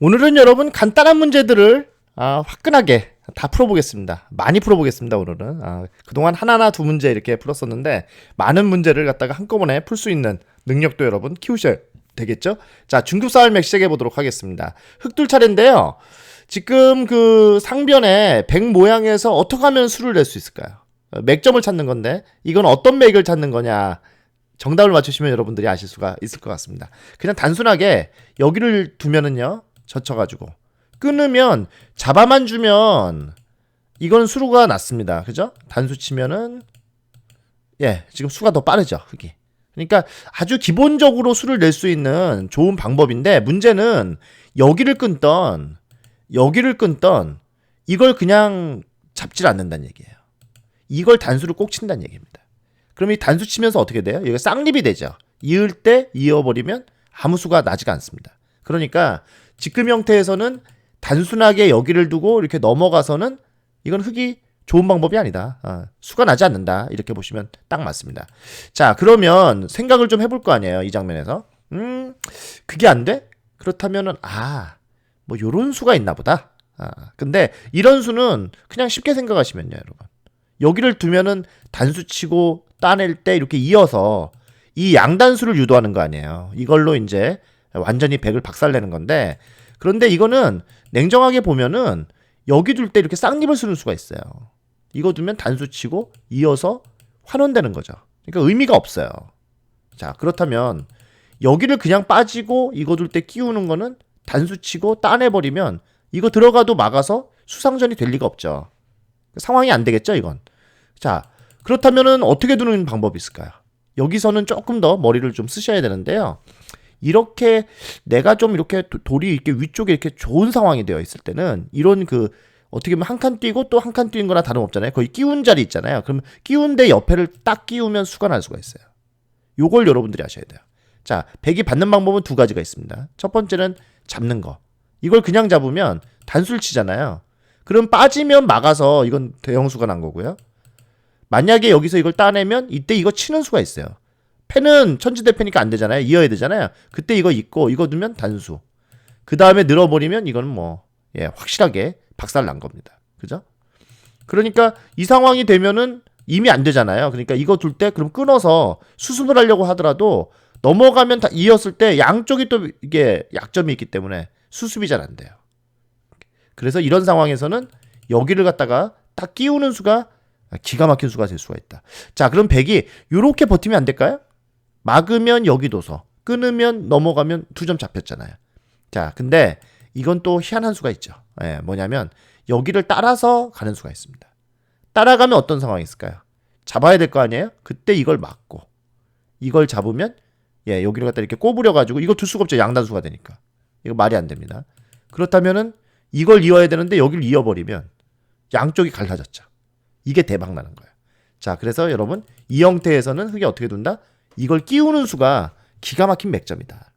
오늘은 여러분 간단한 문제들을 아, 화끈하게 다 풀어보겠습니다. 많이 풀어보겠습니다, 오늘은. 아, 그동안 하나나 두 문제 이렇게 풀었었는데, 많은 문제를 갖다가 한꺼번에 풀 수 있는 능력도 여러분 키우셔야 되겠죠? 자, 중급 싸움맥 시작해 보도록 하겠습니다. 흑둘 차례인데요. 지금 그 상변에 백 모양에서 어떻게 하면 수를 낼 수 있을까요? 어, 맥점을 찾는 건데, 이건 어떤 맥을 찾는 거냐? 정답을 맞추시면 여러분들이 아실 수가 있을 것 같습니다. 그냥 단순하게 여기를 두면은요, 젖혀가지고 끊으면 잡아만 주면 이건 수루가 낮습니다. 그죠? 단수 치면은 예, 지금 수가 더 빠르죠. 흙이. 그러니까 아주 기본적으로 수를 낼 수 있는 좋은 방법인데 문제는 여기를 끊던 여기를 끊던 이걸 그냥 잡질 않는다는 얘기예요. 이걸 단수를 꼭 친다는 얘기입니다. 그럼 이 단수 치면서 어떻게 돼요? 이거 쌍립이 되죠. 이을 때 이어버리면 아무 수가 나지가 않습니다. 그러니까 지금 형태에서는 단순하게 여기를 두고 이렇게 넘어가서는 이건 흙이 좋은 방법이 아니다. 아, 수가 나지 않는다. 이렇게 보시면 딱 맞습니다. 자, 그러면 생각을 좀 해볼 거 아니에요. 이 장면에서. 음, 그게 안 돼? 그렇다면은, 아, 뭐 요런 수가 있나 보다. 아, 근데 이런 수는 그냥 쉽게 생각하시면요, 여러분. 여기를 두면은 단수 치고 따낼 때 이렇게 이어서 이 양단수를 유도하는 거 아니에요. 이걸로 이제 완전히 백을 박살내는 건데 그런데 이거는 냉정하게 보면은 여기 둘 때 이렇게 쌍립을 쓰는 수가 있어요. 이거 두면 단수 치고 이어서 환원되는 거죠. 그러니까 의미가 없어요. 자, 그렇다면 여기를 그냥 빠지고 이거 둘 때 끼우는 거는 단수 치고 따내버리면 이거 들어가도 막아서 수상전이 될 리가 없죠. 상황이 안 되겠죠, 이건. 자, 그렇다면은 어떻게 두는 방법이 있을까요? 여기서는 조금 더 머리를 좀 쓰셔야 되는데요. 이렇게 내가 좀 이렇게 돌이 이렇게 위쪽에 이렇게 좋은 상황이 되어 있을 때는 이런 그 어떻게 보면 한 칸 뛰고 또 한 칸 뛰는 거나 다름없잖아요. 거의 끼운 자리 있잖아요. 그럼 끼운 데 옆에를 딱 끼우면 날 수가 있어요. 요걸 여러분들이 아셔야 돼요. 자, 백이 받는 방법은 두 가지가 있습니다. 첫 번째는 잡는 거. 이걸 그냥 잡으면 단술 치잖아요. 그럼 빠지면 막아서 이건 대형수가 난 거고요. 만약에 여기서 이걸 따내면 이때 이거 치는 수가 있어요. 패는 천지대패니까 안 되잖아요. 이어야 되잖아요. 그때 이거 있고 이거 두면 단수. 그 다음에 늘어버리면 이거는 뭐 예, 확실하게 박살 난 겁니다. 그죠? 그러니까 이 상황이 되면은 이미 안 되잖아요. 그러니까 이거 둘 때 그럼 끊어서 수습을 하려고 하더라도 넘어가면 다 이었을 때 양쪽이 또 이게 약점이 있기 때문에 수습이 잘 안 돼요. 그래서 이런 상황에서는 여기를 갖다가 딱 끼우는 수가 기가 막힌 수가 될 수가 있다. 자, 그럼 백이 이렇게 버티면 안 될까요? 막으면 여기 도서, 끊으면 넘어가면 두 점 잡혔잖아요. 자, 근데 이건 또 희한한 수가 있죠. 예, 뭐냐면 여기를 따라서 가는 수가 있습니다. 따라가면 어떤 상황이 있을까요? 잡아야 될 거 아니에요? 그때 이걸 막고 이걸 잡으면 예, 여기를 갖다 이렇게 꼬부려 가지고 이거 둘 수가 없죠. 양단수가 되니까. 이거 말이 안 됩니다. 그렇다면은 이걸 이어야 되는데 여기를 이어버리면 양쪽이 갈라졌죠. 이게 대박 나는 거예요. 자, 그래서 여러분 이 형태에서는 흙이 어떻게 둔다? 이걸 끼우는 수가 기가 막힌 맥점이다.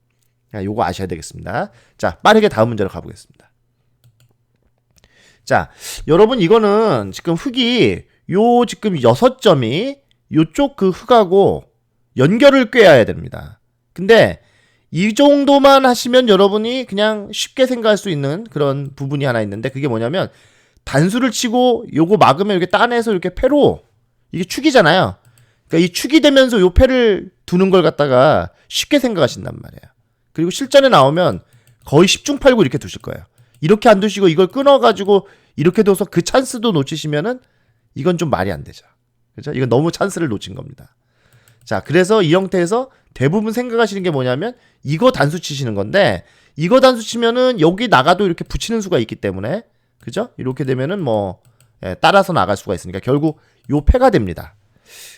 자, 요거 아셔야 되겠습니다. 자, 빠르게 다음 문제로 가보겠습니다. 자, 여러분 이거는 지금 흙이 요 지금 여섯 점이 요쪽 그 흙하고 연결을 꿰어야 됩니다. 근데 이 정도만 하시면 여러분이 그냥 쉽게 생각할 수 있는 그런 부분이 하나 있는데 그게 뭐냐면 단수를 치고 요거 막으면 이렇게 따내서 이렇게 패로 이게 축이잖아요. 그러니까 이 축이 되면서 요 패를 두는 걸 갖다가 쉽게 생각하신단 말이에요. 그리고 실전에 나오면 거의 10중 8구 이렇게 두실 거예요. 이렇게 안 두시고 이걸 끊어가지고 이렇게 둬서 그 찬스도 놓치시면은 이건 좀 말이 안 되죠. 그죠? 이건 너무 찬스를 놓친 겁니다. 자, 그래서 이 형태에서 대부분 생각하시는 게 뭐냐면 이거 단수 치시는 건데 이거 단수 치면은 여기 나가도 이렇게 붙이는 수가 있기 때문에 그죠? 이렇게 되면은 뭐 예, 따라서 나갈 수가 있으니까 결국 요 패가 됩니다.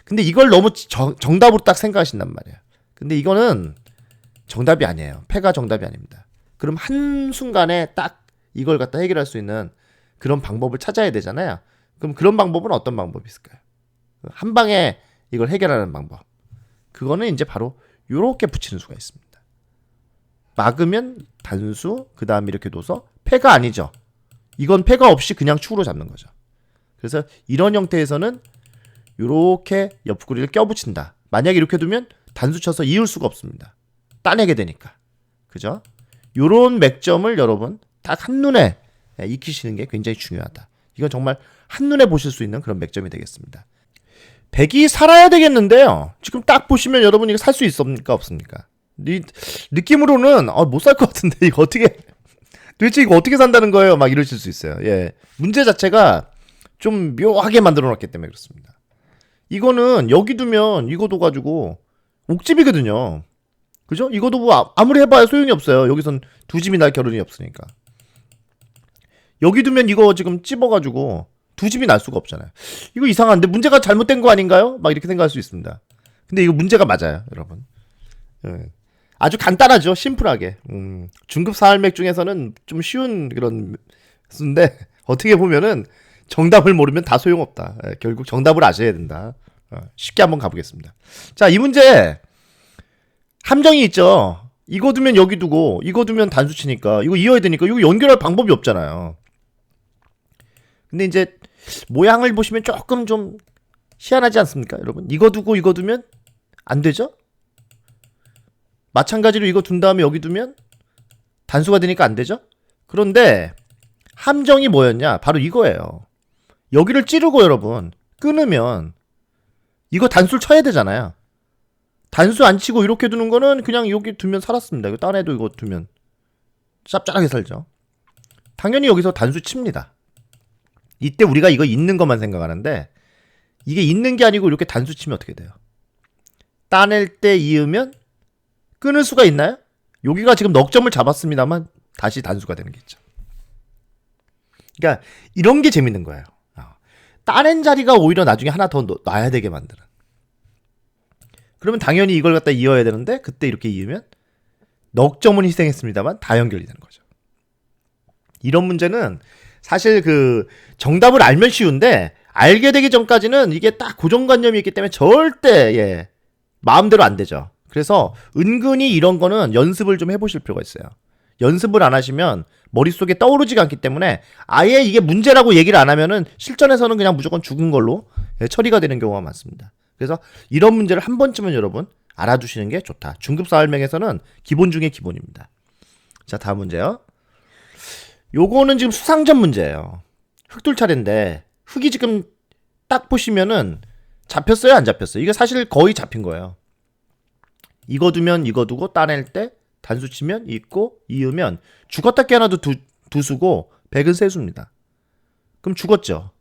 근데 이걸 너무 정, 정답으로 딱 생각하신단 말이에요. 근데 이거는 정답이 아니에요. 패가 정답이 아닙니다. 그럼 한 순간에 딱 이걸 갖다 해결할 수 있는 그런 방법을 찾아야 되잖아요. 그럼 그런 방법은 어떤 방법이 있을까요? 한 방에 이걸 해결하는 방법. 그거는 이제 바로 요렇게 붙이는 수가 있습니다. 막으면 단수, 그 다음에 이렇게 둬서 패가 아니죠. 이건 패가 없이 그냥 축으로 잡는 거죠. 그래서 이런 형태에서는 이렇게 옆구리를 껴붙인다. 만약에 이렇게 두면 단수 쳐서 이을 수가 없습니다. 따내게 되니까. 그죠? 요런 맥점을 여러분 딱 한눈에 예, 익히시는 게 굉장히 중요하다. 이건 정말 한눈에 보실 수 있는 그런 맥점이 되겠습니다. 백이 살아야 되겠는데요. 지금 딱 보시면 여러분 이거 살 수 있습니까 없습니까? 이 느낌으로는 아, 못살 것 같은데 이거 어떻게 도대체 이거 어떻게 산다는 거예요? 막 이러실 수 있어요. 예. 문제 자체가 좀 묘하게 만들어 놨기 때문에 그렇습니다. 이거는 여기 두면 이거 둬가지고 옥집이거든요. 그죠? 이거도 뭐 아- 아무리 해봐야 소용이 없어요. 여기선 두 집이 날 결혼이 없으니까. 여기 두면 이거 지금 찝어가지고 두 집이 날 수가 없잖아요. 이거 이상한데 문제가 잘못된 거 아닌가요? 막 이렇게 생각할 수 있습니다. 근데 이거 문제가 맞아요, 여러분. 예. 아주 간단하죠, 심플하게. 음, 중급 사할맥 중에서는 좀 쉬운 그런 수인데 어떻게 보면은 정답을 모르면 다 소용없다. 예, 결국 정답을 아셔야 된다. 어, 쉽게 한번 가보겠습니다. 자, 이 문제 함정이 있죠. 이거 두면 여기 두고 이거 두면 단수치니까 이거 이어야 되니까 이거 연결할 방법이 없잖아요. 근데 이제 모양을 보시면 조금 좀 희한하지 않습니까, 여러분? 이거 두고 이거 두면 안 되죠? 마찬가지로 이거 둔 다음에 여기 두면 단수가 되니까 안 되죠? 그런데 함정이 뭐였냐? 바로 이거예요. 여기를 찌르고 여러분 끊으면 이거 단수를 쳐야 되잖아요. 단수 안 치고 이렇게 두는 거는 그냥 여기 두면 살았습니다. 이거 딴 애도 이거 두면 짭짤하게 살죠. 당연히 여기서 단수 칩니다. 이때 우리가 이거 있는 것만 생각하는데 이게 있는 게 아니고 이렇게 단수 치면 어떻게 돼요? 따낼 때 이으면 끊을 수가 있나요? 여기가 지금 넉 점을 잡았습니다만 다시 단수가 되는 게 있죠. 그러니까 이런 게 재밌는 거예요. 어. 따낸 자리가 오히려 나중에 하나 더 넣- 놔야 되게 만드는. 그러면 당연히 이걸 갖다 이어야 되는데 그때 이렇게 이으면 넉 점은 희생했습니다만 다 연결이 되는 거죠. 이런 문제는 사실 그 정답을 알면 쉬운데 알게 되기 전까지는 이게 딱 고정관념이 있기 때문에 절대 예 마음대로 안 되죠. 그래서 은근히 이런 거는 연습을 좀 해보실 필요가 있어요. 연습을 안 하시면 머릿속에 떠오르지가 않기 때문에 아예 이게 문제라고 얘기를 안 하면은 실전에서는 그냥 무조건 죽은 걸로 예, 처리가 되는 경우가 많습니다. 그래서 이런 문제를 한 번쯤은 여러분 알아두시는 게 좋다. 중급 사활명에서는 기본 중에 기본입니다. 자, 다음 문제요. 요거는 지금 수상전 문제예요. 흑돌 차례인데 흑이 지금 딱 보시면은 잡혔어요, 안 잡혔어요? 이게 사실 거의 잡힌 거예요. 이거 두면 이거 두고 따낼 때 단수 치면 있고 이으면 죽었다 깨어나도 두, 두 수고 백은 세 수입니다. 그럼 죽었죠.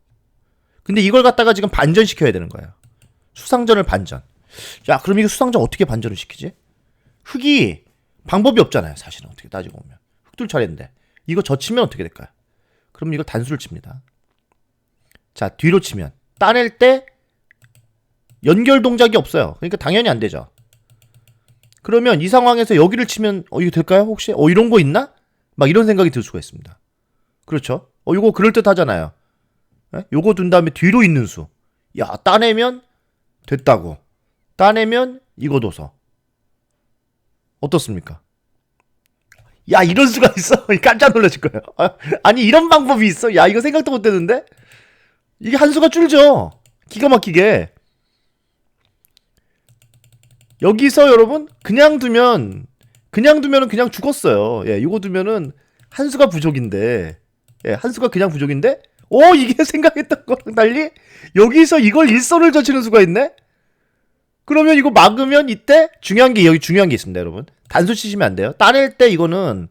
근데 이걸 갖다가 지금 반전시켜야 되는 거예요. 수상전을 반전. 야, 그럼 이거 수상전 어떻게 반전을 시키지? 흑이 방법이 없잖아요. 사실은 어떻게 따지고 보면. 흑돌 차례인데 이거 젖히면 어떻게 될까요? 그럼 이거 단수를 칩니다. 자, 뒤로 치면 따낼 때 연결 동작이 없어요. 그러니까 당연히 안 되죠. 그러면 이 상황에서 여기를 치면 어 이거 될까요? 혹시 어 이런 거 있나? 막 이런 생각이 들 수가 있습니다. 그렇죠? 어 이거 그럴 듯 하잖아요. 예? 요거 둔 다음에 뒤로 있는 수. 야 따내면 됐다고. 따내면 이거 둬서 어떻습니까? 야 이런 수가 있어. 깜짝 놀라실 거예요. 아, 아니 이런 방법이 있어. 야 이거 생각도 못 했는데 이게 한 수가 줄죠. 기가 막히게. 여기서 여러분 그냥 두면 그냥 두면은 그냥 죽었어요. 예, 이거 두면은 한 수가 부족인데 예, 한 수가 그냥 부족인데 오 이게 생각했던 거랑 달리 여기서 이걸 일선을 젖히는 수가 있네. 그러면 이거 막으면 이때 중요한 게 여기 중요한 게 있습니다, 여러분. 단수 치시면 안 돼요. 따낼 때 이거는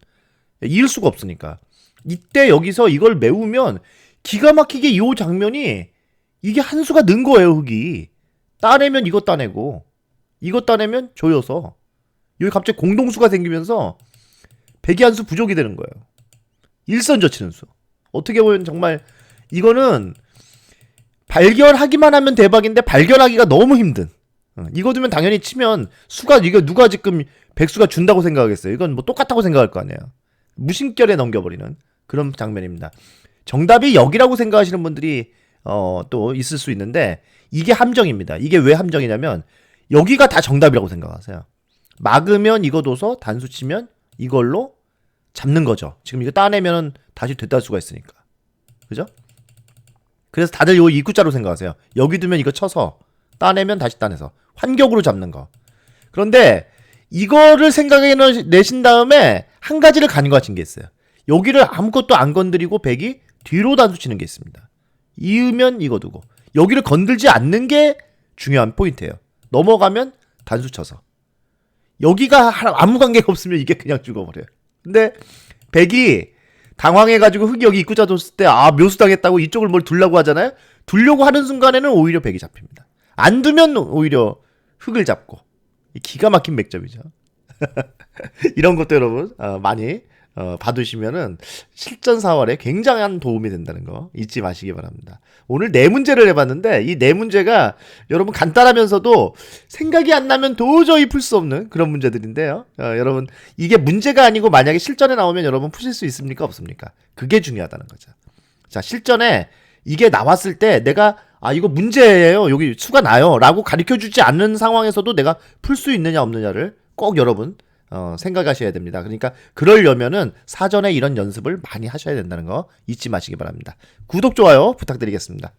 이을 수가 없으니까. 이때 여기서 이걸 메우면 기가 막히게 이 장면이 이게 한 수가 는 거예요, 흙이. 따내면 이거 따내고 이거 따내면 조여서 여기 갑자기 공동수가 생기면서 백이 한 수 부족이 되는 거예요. 일선 젖히는 수. 어떻게 보면 정말 이거는 발견하기만 하면 대박인데 발견하기가 너무 힘든. 어, 이거 두면 당연히 치면 수가 이거 누가 지금 백수가 준다고 생각하겠어요. 이건 뭐 똑같다고 생각할 거 아니에요. 무심결에 넘겨버리는 그런 장면입니다. 정답이 여기라고 생각하시는 분들이 어, 또 있을 수 있는데 이게 함정입니다. 이게 왜 함정이냐면 여기가 다 정답이라고 생각하세요. 막으면 이거 둬서 단수 치면 이걸로 잡는 거죠. 지금 이거 따내면 다시 됐다 수가 있으니까. 그죠? 그래서 다들 요 입구자로 생각하세요. 여기 두면 이거 쳐서 따내면 다시 따내서 환격으로 잡는 거. 그런데 이거를 생각해 넣- 내신 다음에 한 가지를 간과하신 게 있어요. 여기를 아무것도 안 건드리고 백이 뒤로 단수 치는 게 있습니다. 이으면 이거 두고 여기를 건들지 않는 게 중요한 포인트예요. 넘어가면 단수 쳐서 여기가 아무 관계가 없으면 이게 그냥 죽어버려요. 근데 백이 당황해가지고 흑이 여기 입구 자 뒀을 때 아 묘수당했다고 이쪽을 뭘 둘라고 하잖아요. 둘려고 하는 순간에는 오히려 백이 잡힙니다. 안 두면 오히려 흑을 잡고 이 기가 막힌 맥점이죠. 이런 것도 여러분 어, 많이 어, 봐두시면은 실전 4월에 굉장한 도움이 된다는 거 잊지 마시기 바랍니다. 오늘 네 문제를 해봤는데 이 네 문제가 여러분 간단하면서도 생각이 안 나면 도저히 풀 수 없는 그런 문제들인데요. 어, 여러분 이게 문제가 아니고 만약에 실전에 나오면 여러분 푸실 수 있습니까 없습니까? 그게 중요하다는 거죠. 자 실전에 이게 나왔을 때 내가 아 이거 문제예요 여기 수가 나요라고 가르쳐 주지 않는 상황에서도 내가 풀 수 있느냐 없느냐를 꼭 여러분 어, 생각하셔야 됩니다. 그러니까 그러려면은 사전에 이런 연습을 많이 하셔야 된다는 거 잊지 마시기 바랍니다. 구독 좋아요 부탁드리겠습니다.